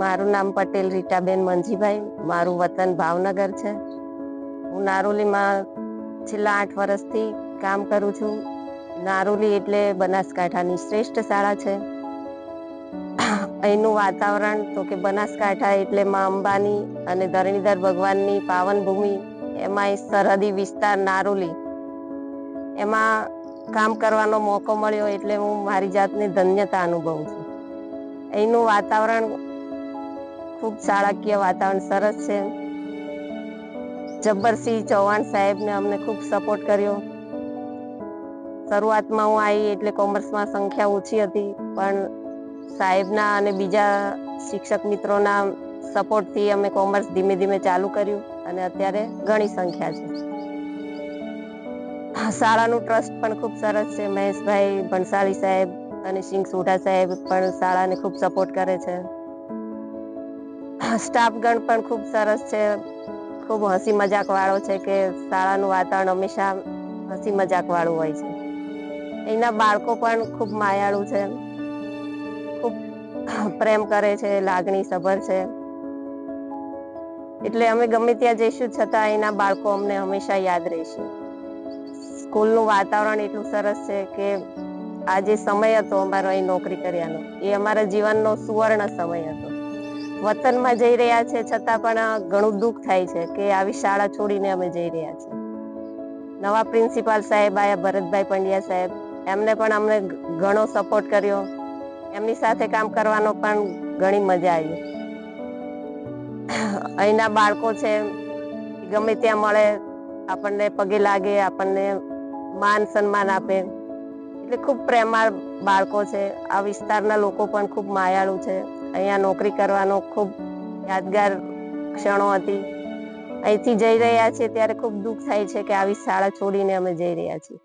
મારું નામ પટેલ રીટાબેન મંજીભાઈ. મારું વતન ભાવનગર છે. હું નારોલીમાં છેલ્લા આઠ વર્ષથી કામ કરું છું. નારોલી એટલે બનાસકાંઠાની શ્રેષ્ઠ શાળા છે. અહીંનું વાતાવરણ તો કે બનાસકાંઠા એટલે મા અંબાની અને ધરણીધર ભગવાનની પાવન ભૂમિ એમાં સરહદી વિસ્તાર નારોલી. એમાં કામ કરવાનો મોકો મળ્યો એટલે હું મારી જાતને ધન્યતા અનુભવું છું. અહીંનું વાતાવરણ ખૂબ શાળાકીય વાતાવરણ સરસ છે. જબ્બરસિંહ ચૌહાણ સાહેબને અમને ખૂબ સપોર્ટ કર્યો. શરૂઆતમાં હું આવી એટલે કોમર્સમાં સંખ્યા ઓછી હતી, પણ સાહેબના અને બીજા શિક્ષક મિત્રોના સપોર્ટથી અમે કોમર્સ ધીમે ધીમે ચાલુ કર્યું અને અત્યારે ઘણી સંખ્યા છે. શાળાનું ટ્રસ્ટ પણ ખૂબ સરસ છે. મહેશભાઈ ભણસાળી સાહેબ અને સિંહ સોઢા સાહેબ પણ શાળાને ખૂબ સપોર્ટ કરે છે. સ્ટાફગણ પણ ખૂબ સરસ છે. ખૂબ હસી મજાક વાળો છે કે શાળાનું વાતાવરણ હંમેશા હસી મજાક વાળું હોય છે. એના બાળકો પણ ખૂબ માયાળુ છે. ખૂબ પ્રેમ કરે છે, લાગણી સભર છે. એટલે અમે ગમે ત્યાં જઈશું, છતાં એના બાળકો અમને હંમેશા યાદ રહેશે. સ્કૂલનું વાતાવરણ એટલું સરસ છે કે આ જે સમય હતો અમારો અહીં નોકરી કર્યાનો. એ અમારા જીવનનો સુવર્ણ સમય હતો. વતનમાં જઈ રહ્યા છે, છતાં પણ ઘણું દુઃખ થાય છે કે આવી શાળા છોડીને અમે જઈ રહ્યા છીએ. નવા પ્રિન્સિપાલ સાહેબ આયા, ભરતભાઈ પંડ્યા સાહેબ, એમને પણ અમને ઘણો સપોર્ટ કર્યો. એમની સાથે કામ કરવાનો પણ ઘણી મજા આવી. અહીંના બાળકો છે, ગમે ત્યાં મળે, આપણને પગે લાગે, આપણને માન સન્માન આપે. એટલે ખૂબ પ્રેમાળ બાળકો છે. આ વિસ્તારના લોકો પણ ખૂબ માયાળુ છે. અહીંયા નોકરી કરવાનો ખૂબ યાદગાર ક્ષણો હતી. અહીંથી જઈ રહ્યા છીએ ત્યારે ખૂબ દુઃખ થાય છે કે આવી શાળા છોડીને અમે જઈ રહ્યા છીએ.